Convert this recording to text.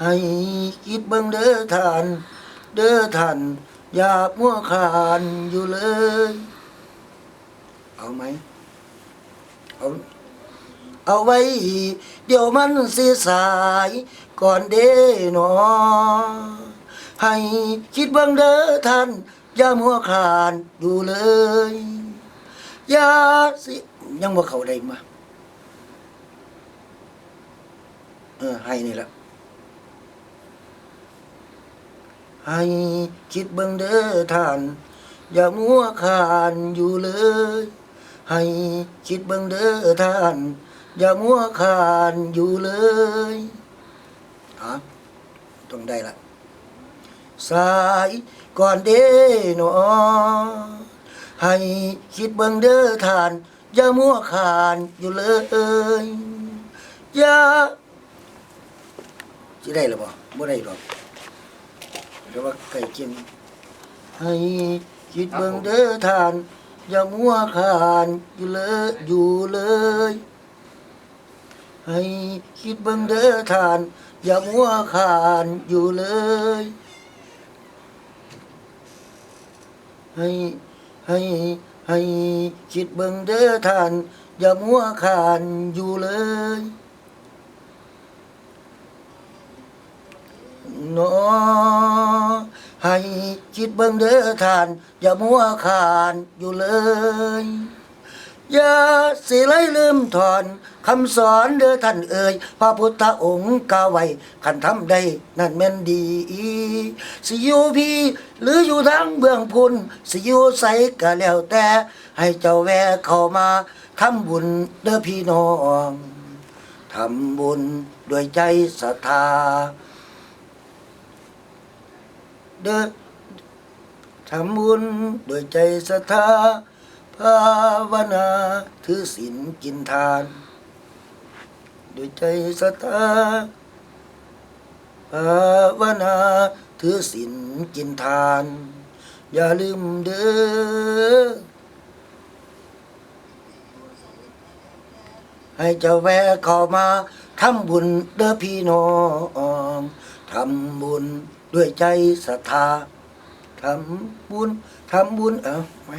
ให้คิดเบิ่งเด้อท่าน เด้อท่านอย่ามัวขานอยู่เลย เอาไหมเอาเอาไว้ เดี๋ยวมันสิสาย ก่อนเด้หนอ ให้คิดเบิ่งเด้อท่านอย่ามัวขานอยู่เลยอย่าสิยังบ่เข้าได้มา เออให้นี่แหละให้คิดเบิ่งเด้อท่าน อย่ามัวขานอยู่เลย ให้คิดเบิ่งเด้อท่าน อย่ามัวขานอยู่เลยฮะต้องได้ละสายก่อนเด้หนอให้คิดเบิ่งเด้อท่าน อย่ามัวขานอยู่เลย อย่า สิได้หรือบ่บ่ได้หรอกแต่ว่าใกล้เคียงให้คิดเบิ่งเด้อท่านอย่ามัวขานอยู่เลยอยู่เลย ให้คิดเบิ่งเด้อท่าน อย่ามัวขานอยู่เลย ให้ให้ให้คิดเบิ่งเด้อท่าน อย่ามัวขานอยู่เลย เนาะให้คิดเบิ่งเด้อท่าน อย่ามัวขานอยู่เลย อย่าสิไลลืมถอนคำสอนเด้อท่านเอ่ยพระพุทธองค์กาวไว้คันทำได้นั่นแม่นดี สิอยู่พี่ หรืออยู่ทางเบื้องพุนสิอยู่ใสก็แล้วแต่ ให้เจ้าแวเข้ามาทำบุญเด้อพี่น้องทำบุญด้วยใจศรัทธา เด้อทำบุญด้วยใจศรัทธาภาวนาถือศีลกินทานด้วยใจศรัทธาภาวนาถือศีลกินทาน อย่าลืมเด้อให้เจ้าแวะเข้ามาทำบุญเด้อพี่น้องำบุญด้วยใจศรัทธาทำบุญทำบุญเอ้าไว้